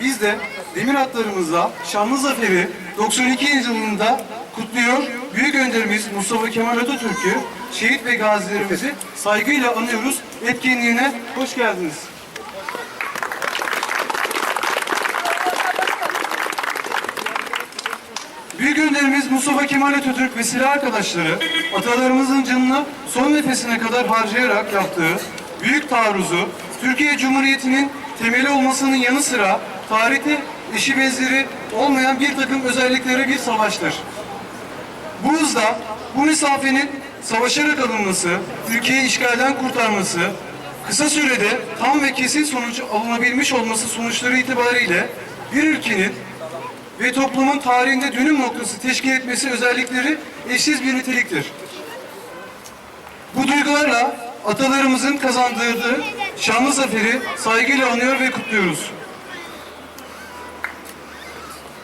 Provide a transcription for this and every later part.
Biz de demir atlarımızla şanlı zaferi 92. yılında kutluyor. Büyük önderimiz Mustafa Kemal Atatürk'ü, şehit ve gazilerimizi saygıyla anıyoruz. Etkinliğine hoş geldiniz. Büyük önderimiz Mustafa Kemal Atatürk ve silah arkadaşları atalarımızın canını son nefesine kadar harcayarak yaptığı büyük taarruzu Türkiye Cumhuriyeti'nin temeli olmasının yanı sıra tarihte eşi benzeri olmayan bir takım özellikleri bir savaştır. Bu hızda bu mesafenin savaşarak alınması, ülkeyi işgalden kurtarması, kısa sürede tam ve kesin sonuç alınabilmiş olması sonuçları itibariyle bir ülkenin ve toplumun tarihinde dönüm noktası teşkil etmesi özellikleri eşsiz bir niteliktir. Bu duygularla atalarımızın kazandırdığı şanlı zaferi saygıyla anıyor ve kutluyoruz.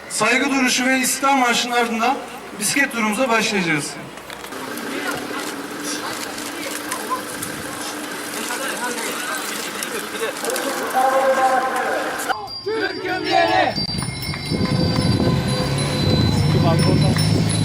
Saygı duruşu ve İstiklal Marşı'nın ardından bisiklet turumuza başlayacağız. Thank Okay.